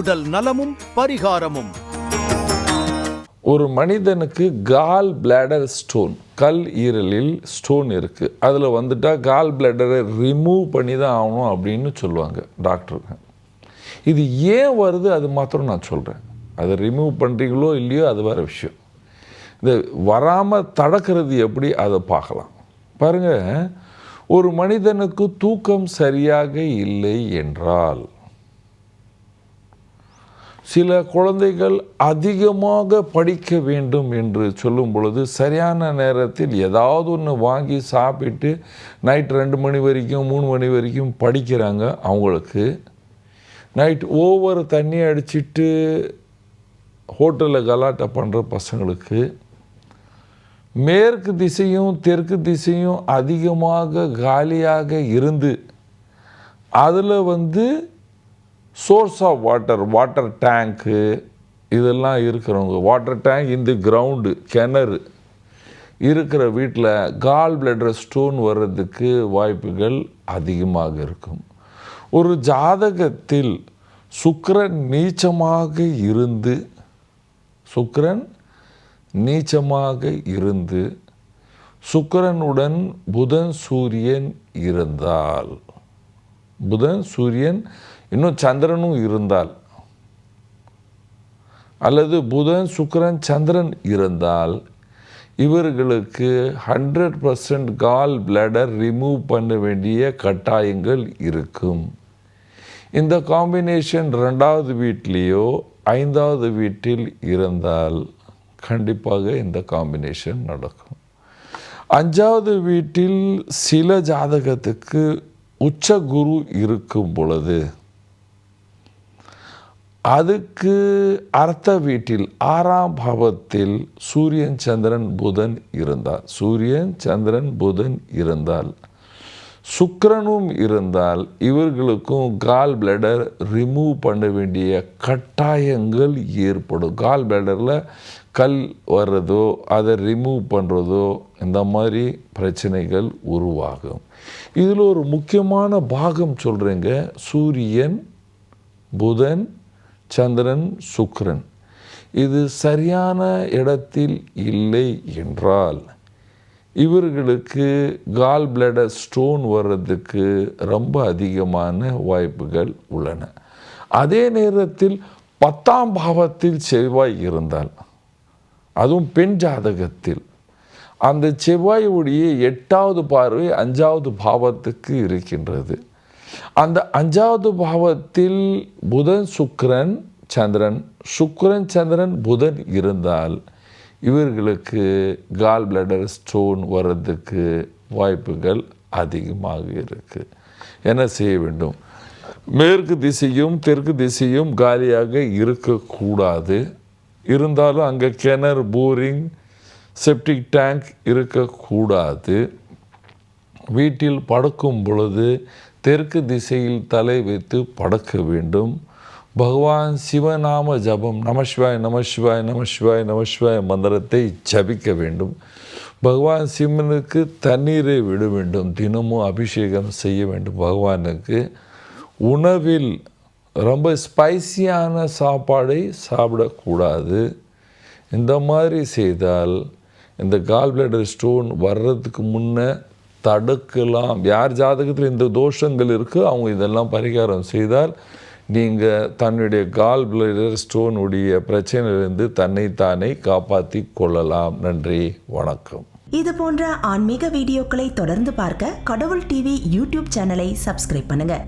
உடல் நலமும் பரிகாரமும். ஒரு மனிதனுக்கு கால் பிளாடர் ஸ்டோன் கல் ஈரலில் ஸ்டோன் இருக்குது அதில் வந்துட்டால் கால் பிளாடரை ரிமூவ் பண்ணி தான் ஆகணும் அப்படின்னு சொல்லுவாங்க டாக்டருங்க இது ஏன் வருது அது மாத்திரம் நான் சொல்கிறேன் அதை ரிமூவ் பண்ணுறீங்களோ இல்லையோ அது வேறு விஷயம். இந்த வராமல் தடக்கிறது எப்படி அதை பார்க்கலாம். பாருங்கள் ஒரு மனிதனுக்கு தூக்கம் சரியாக இல்லை என்றால் சில குழந்தைகள் அதிகமாக படிக்க வேண்டும் என்று சொல்லும் பொழுது சரியான நேரத்தில் ஏதாவது ஒன்று வாங்கி சாப்பிட்டு நைட் ரெண்டு மணி வரைக்கும் மூணு மணி வரைக்கும் படிக்கிறாங்க அவங்களுக்கு. நைட் ஓவர் தண்ணி அடிச்சிட்டு ஹோட்டலில் கலாட்டை பண்ணுற பசங்களுக்கு. மேற்கு திசையும் தெற்கு திசையும் அதிகமாக காலியாக இருந்து அதில் வந்து சோர்ஸ் ஆஃப் வாட்டர் வாட்டர் டேங்க்கு இதெல்லாம் இருக்கிறவங்க. வாட்டர் டேங்க் இந்த கிரவுண்டு கிணறு. இருக்கிற வீட்டில் கால் பிளட்ரு ஸ்டோன் வர்றதுக்கு வாய்ப்புகள் அதிகமாக இருக்கும். ஒரு ஜாதகத்தில் சுக்கரன் நீச்சமாக இருந்து சுக்கரன் நீச்சமாக இருந்து சுக்கரனுடன் புதன் சூரியன் இருந்தால் புதன் சூரியன் இன்னும் சந்திரனும் இருந்தால். அல்லது புதன் சுக்கரன் சந்திரன் இருந்தால் இவர்களுக்கு hundred percent gall bladder remove பண்ண வேண்டிய கட்டாயங்கள் இருக்கும். இந்த காம்பினேஷன் ரெண்டாவது வீட்லேயோ ஐந்தாவது வீட்டில் இருந்தால் கண்டிப்பாக இந்த காம்பினேஷன் நடக்கும். அஞ்சாவது வீட்டில் சில ஜாதகத்துக்கு உச்ச குரு இருக்கும் பொழுது அதுக்கு அர்த்த வீட்டில் ஆறாம் பாவத்தில் சூரியன் சந்திரன் புதன் இருந்தால் சூரியன் சந்திரன் புதன் இருந்தால் சுக்கரனும் இருந்தால் இவர்களுக்கும் கால் பிளடர் ரிமூவ் பண்ண வேண்டிய கட்டாயங்கள் ஏற்படும். கால் பிளடரில் கல் வர்றதோ அதை ரிமூவ் பண்ணுறதோ இந்த மாதிரி பிரச்சனைகள் உருவாகும். இதில் ஒரு முக்கியமான பாகம் சொல்கிறேங்க சூரியன் புதன் சந்திரன் சுக்ரன் இது சரியான இடத்தில் இல்லை என்றால் இவர்களுக்கு கால் பிளடர் ஸ்டோன் வர்றதுக்கு ரொம்ப அதிகமான வாய்ப்புகள் உள்ளன. அதே நேரத்தில் பத்தாம் பாவத்தில் செவ்வாய் இருந்தால் அதுவும் பெண் ஜாதகத்தில் அந்த செவ்வாயுடைய எட்டாவது பார்வை அஞ்சாவது பாவத்துக்கு இருக்கின்றது. அந்த அஞ்சாவது பாவத்தில் புதன் சுக்கரன் சந்திரன். சுக்கரன் சந்திரன் புதன் இருந்தால் இவர்களுக்கு கால் பிளடர் ஸ்டோன் வர்றதுக்கு வாய்ப்புகள் அதிகமாக இருக்குது என்ன செய்ய வேண்டும்? மேற்கு திசையும் தெற்கு திசையும் காலியாக இருக்கக்கூடாது. இருந்தாலும் அங்கே கிணறு போரிங் செப்டிக் டேங்க் இருக்கக்கூடாது. வீட்டில் படுக்கும் பொழுது தெற்கு திசையில் தலை வைத்து படக்க வேண்டும். பகவான் சிவநாம ஜபம் நமசிவாய் நமசிவாய் நமசிவாய் நமசிவாய் மந்திரத்தை ஜபிக்க வேண்டும். பகவான் சிவனுக்கு தண்ணீரை விட வேண்டும். தினமும் அபிஷேகம் செய்ய வேண்டும் பகவானுக்கு. உணவில் ரொம்ப ஸ்பைசியான சாப்பாடை சாப்பிடக்கூடாது. இந்த மாதிரி செய்தால் இந்த கால் பிளடர் ஸ்டோன் வர்றதுக்கு முன்னே தடுக்கலாம். யார் ஜாதகத்தில் இந்த தோஷங்கள் இருக்குது அவங்க இதெல்லாம் பரிகாரம் செய்தால் நீங்கள் தன்னுடைய கால் பிளடர் ஸ்டோனுடைய பிரச்சனையிலிருந்து தன்னைத்தானே காப்பாற்றி கொள்ளலாம். நன்றி. வணக்கம். இது போன்ற ஆன்மீக வீடியோக்களை தொடர்ந்து பார்க்க கடவுள் டிவி யூடியூப் சேனலை சப்ஸ்கிரைப் பண்ணுங்கள்